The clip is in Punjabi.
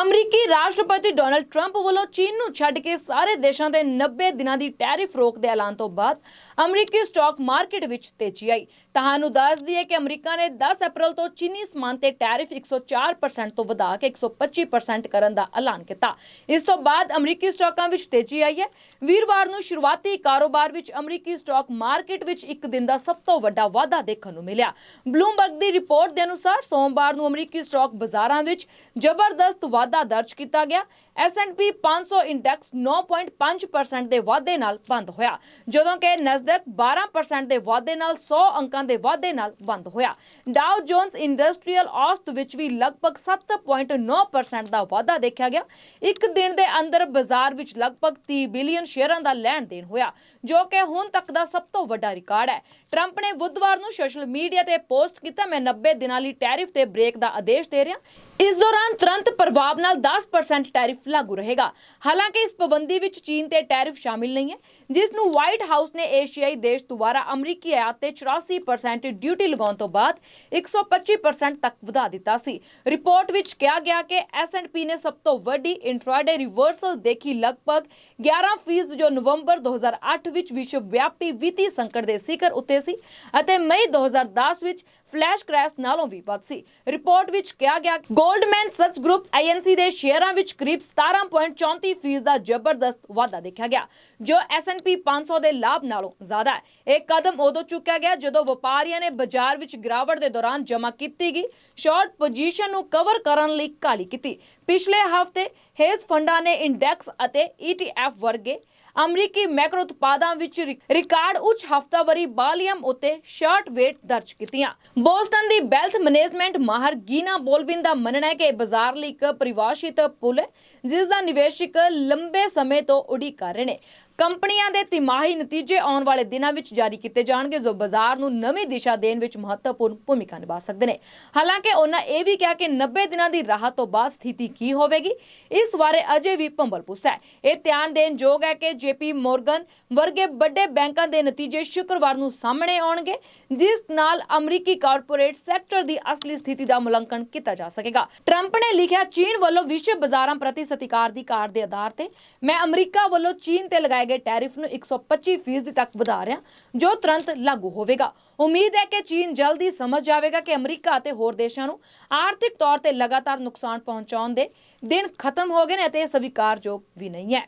ਅਮਰੀਕੀ ਰਾਸ਼ਟਰਪਤੀ ਡੋਨਲਡ ਟਰੰਪ ਵੱਲੋਂ ਚੀਨ ਨੂੰ ਛੱਡ ਕੇ ਸਾਰੇ ਦੇਸ਼ਾਂ ਦੇ 90 ਦਿਨਾਂ ਦੀ ਟੈਰਿਫ ਰੋਕ ਦੇ ਐਲਾਨ ਤੋਂ ਬਾਅਦ ਅਮਰੀਕੀ ਸਟਾਕ ਮਾਰਕੀਟ ਵਿੱਚ ਤੇਜ਼ੀ ਆਈ। ਤੁਹਾਨੂੰ ਦੱਸ ਦਈਏ ਕਿ ਅਮਰੀਕਾ ਨੇ 10 ਅਪ੍ਰੈਲ ਤੋਂ ਚੀਨੀ ਸਮਾਨ ਤੇ ਟੈਰਿਫ 104% ਤੋਂ ਵਧਾ ਕੇ 125% ਕਰਨ ਦਾ ਐਲਾਨ ਕੀਤਾ। ਇਸ ਤੋਂ ਬਾਅਦ ਅਮਰੀਕੀ ਸਟਾਕਾਂ ਵਿੱਚ ਤੇਜ਼ੀ ਆਈ ਹੈ। ਵੀਰਵਾਰ ਨੂੰ ਸ਼ੁਰੂਆਤੀ ਕਾਰੋਬਾਰ ਵਿੱਚ ਅਮਰੀਕੀ ਸਟਾਕ ਮਾਰਕੀਟ ਵਿੱਚ ਇੱਕ ਦਿਨ ਦਾ ਸਭ ਤੋਂ ਵੱਡਾ ਵਾਧਾ ਦੇਖਣ ਨੂੰ ਮਿਲਿਆ। ਬਲੂਮਬਰਗ ਦੀ ਰਿਪੋਰਟ ਦੇ ਅਨੁਸਾਰ ਸੋਮਵਾਰ ਨੂੰ ਅਮਰੀਕੀ ਸਟਾਕ ਬਾਜ਼ਾਰਾਂ ਵਿੱਚ ਜ਼ਬਰਦਸਤ ਵਾਧਾ ਦਰਜ ਕੀਤਾ ਗਿਆ। S&P 500 ਇੰਡੈਕਸ 9.5% ਦੇ ਵਾਧੇ ਨਾਲ ਬੰਦ ਹੋਇਆ। ਜਦੋਂ ਕਿ ਨੈਸਡੈਕ 12% ਦੇ ਵਾਧੇ ਨਾਲ 100 ਅੰਕਾਂ ਦੇ ਵਾਧੇ ਨਾਲ ਬੰਦ ਹੋਇਆ। ਡਾਓ ਜੋਨਸ ਇੰਡਸਟਰੀਅਲ ਔਸਤ ਵਿੱਚ ਵੀ ਲਗਭਗ 7.9% ਦਾ ਵਾਧਾ ਦੇਖਿਆ ਗਿਆ। ਇੱਕ ਦਿਨ ਦੇ ਅੰਦਰ ਬਾਜ਼ਾਰ ਵਿੱਚ ਲਗਭਗ 30 ਬਿਲੀਅਨ ਸ਼ੇਅਰਾਂ ਦਾ ਲੈਣ ਦੇਣ ਹੋਇਆ, ਜੋ ਕਿ ਹੁਣ ਤੱਕ ਦਾ ਸਭ ਤੋਂ ਵੱਡਾ ਰਿਕਾਰਡ ਹੈ। ਟਰੰਪ ਨੇ ਬੁੱਧਵਾਰ ਨੂੰ ਸੋਸ਼ਲ ਮੀਡੀਆ ਤੇ ਪੋਸਟ ਕੀਤਾ, ਮੈਂ 90 ਦਿਨਾਂ ਲਈ ਟੈਰਿਫ ਤੇ ਬ੍ਰੇਕ ਦਾ ਆਦੇਸ਼ ਦੇ ਰਿਹਾ। ਇਸ ਦੌਰਾਨ ਤੁਰੰਤ ਪ੍ਰਭਾਵ ਨਾਲ 10% ਟੈਰਿਫ ਲਾਗੂ ਰਹੇਗਾ। ਹਾਲਾਂਕਿ ਇਸ ਪਾਬੰਦੀ ਵਿੱਚ ਚੀਨ ਤੇ ਟੈਰਿਫ ਸ਼ਾਮਿਲ ਨਹੀਂ ਹੈ, ਜਿਸ ਨੂੰ ਵਾਈਟ ਹਾਊਸ ਨੇ ਏਸ਼ੀਆਈ ਦੇਸ਼ ਦੁਆਰਾ ਅਮਰੀਕੀ ਆਯਾਤ ਤੇ 84% ਡਿਊਟੀ ਲਗਾਉਣ ਤੋਂ ਬਾਅਦ 125% ਤੱਕ ਵਧਾ ਦਿੱਤਾ ਸੀ। ਰਿਪੋਰਟ ਵਿੱਚ ਕਿਹਾ ਗਿਆ ਕਿ S&P ਨੇ ਸਭ ਤੋਂ ਵੱਡੀ ਇੰਟਰਾਡੇ ਰਿਵਰਸਲ ਦੇਖੀ ਲਗਭਗ 11% ਜੋ ਨਵੰਬਰ 2008 ਵਿੱਚ ਵਿਸ਼ਵ ਵਿਆਪੀ ਵਿੱਤੀ ਸੰਕਟ ਦੇ ਸਿਖਰ ਉੱਤੇ ਸੀ ਅਤੇ ਮਈ 2010 ਵਿੱਚ ਫਲੈਸ਼ ਕ੍ਰੈਸ਼ ਨਾਲੋਂ ਵੀ ਵੱਧ ਸੀ। ਰਿਪੋਰਟ ਵਿੱਚ ਕਿਹਾ ਗਿਆ ਗੋਲਡਮੈਨ ਸੱਚ ਗਰੁੱਪ ਆਈਐਨਸੀ ਦੇ ਸ਼ੇਅਰਾਂ ਵਿੱਚ ਕਰੀਬ 17.34% ਦਾ ਜ਼ਬਰਦਸਤ ਵਾਧਾ ਦੇਖਿਆ ਗਿਆ, ਜੋ S&P 500 ਦੇ ਲਾਭ ਨਾਲੋਂ ਜ਼ਿਆਦਾ ਹੈ। ਇਹ ਕਦਮ ਉਦੋਂ ਚੁੱਕਿਆ ਗਿਆ ਜਦੋਂ ਵਪਾਰੀਆਂ ਨੇ ਬਾਜ਼ਾਰ ਵਿੱਚ ਗਿਰਾਵਟ ਦੇ ਦੌਰਾਨ ਜਮ੍ਹਾਂ ਕੀਤੀ ਗਈ, ਸ਼ਾਰਟ ਪੋਜੀਸ਼ਨ ਨੂੰ ਕਵਰ ਕਰਨ ਲਈ ਕਾਲੀ ਕੀਤੀ। ਪਿਛਲੇ ਹਫ਼ਤੇ ਹੇਜ ਫੰਡਾਂ ਨੇ ਇੰਡੈਕਸ ਅਤੇ ETF ਵਰਗੇ ਅਮਰੀਕੀ ਮੈਕਰੋ ਉਤਪਾਦਾਂ ਵਿੱਚ ਰਿਕਾਰਡ ਉੱਚ ਹਫ਼ਤਾਵਾਰੀ ਬਾਲੀਅਮ ਉਤੇ ਸ਼ਾਰਟ ਵੇਟ ਦਰਜ ਕੀਤੀਆਂ। ਬੋਸਟਨ ਦੀ ਵੈਲਥ ਮੈਨੇਜਮੈਂਟ ਮਾਹਰ ਗੀਨਾ ਬੋਲਵਿਨ ਦਾ ਮੰਨਣਾ ਹੈ ਕਿ ਇਹ ਬਾਜ਼ਾਰ ਲਈ ਇੱਕ ਪਰਿਭਾਸ਼ਿਤ ਪੁਲ ਹੈ, ਜਿਸ ਦਾ ਨਿਵੇਸ਼ਕ ਲੰਬੇ ਸਮੇਂ ਤੋਂ ਉਡੀਕ ਕਰ ਰਹੇ ਨੇ। ਕੰਪਨੀਆਂ ਦੇ ਤਿਮਾਹੀ ਨਤੀਜੇ ਆਉਣ ਵਾਲੇ ਦਿਨਾਂ ਵਿੱਚ ਜਾਰੀ ਕੀਤੇ ਜਾਣਗੇ, ਜੋ ਬਾਜ਼ਾਰ ਨੂੰ ਨਵੀਂ ਦਿਸ਼ਾ ਦੇਣ ਵਿੱਚ ਮਹੱਤਵਪੂਰਨ ਭੂਮਿਕਾ ਨਿਭਾ ਸਕਦੇ ਨੇ। ਹਾਲਾਂਕਿ ਉਹਨਾਂ ਇਹ ਵੀ ਕਿਹਾ ਕਿ 90 ਦਿਨਾਂ ਦੀ ਰਾਹਤ ਤੋਂ ਬਾਅਦ ਸਥਿਤੀ ਕੀ ਹੋਵੇਗੀ, ਇਸ ਬਾਰੇ ਅਜੇ ਵੀ ਭੰਬਲਪੁਸ ਹੈ। ਇਹ ਧਿਆਨ ਦੇਣ ਯੋਗ ਹੈ ਕਿ ਜੇਪੀ ਮੋਰਗਨ ਵਰਗੇ ਵੱਡੇ ਬੈਂਕਾਂ ਦੇ ਨਤੀਜੇ ਸ਼ੁੱਕਰਵਾਰ ਨੂੰ ਸਾਹਮਣੇ ਆਉਣਗੇ, ਜਿਸ ਨਾਲ ਅਮਰੀਕੀ ਕਾਰਪੋਰੇਟ ਸੈਕਟਰ ਦੀ ਅਸਲੀ ਸਥਿਤੀ ਦਾ ਮੁਲਾਂਕਣ ਕੀਤਾ ਜਾ ਸਕੇਗਾ। ਟਰੰਪ ਨੇ ਲਿਖਿਆ, ਚੀਨ ਵੱਲੋਂ ਵਿਸ਼ਵ ਬਾਜ਼ਾਰਾਂ ਪ੍ਰਤੀ ਸਤਿਕਾਰ ਦੀ ਕਾਰ ਦੇ ਆਧਾਰ ਤੇ ਮੈਂ ਅਮਰੀਕਾ ਵੱਲੋਂ ਚੀਨ ਤੇ ਲਗਾਏ ਗਏ ਟੈਰਿਫ ਨੂੰ 125% ਤੱਕ ਵਧਾ ਰਿਹਾ, ਜੋ ਤੁਰੰਤ ਲਾਗੂ ਹੋਵੇਗਾ। ਉਮੀਦ ਹੈ ਕਿ ਚੀਨ ਜਲਦੀ ਸਮਝ ਜਾਵੇਗਾ ਕਿ ਅਮਰੀਕਾ ਅਤੇ ਹੋਰ ਦੇਸ਼ਾਂ ਨੂੰ ਆਰਥਿਕ ਤੌਰ ਤੇ ਲਗਾਤਾਰ ਨੁਕਸਾਨ ਪਹੁੰਚਾਉਣ ਦੇ ਦਿਨ ਖਤਮ ਹੋ ਗਏ ਨੇ ਅਤੇ ਇਹ ਸਵੀਕਾਰਯੋਗ ਵੀ ਨਹੀਂ ਹੈ।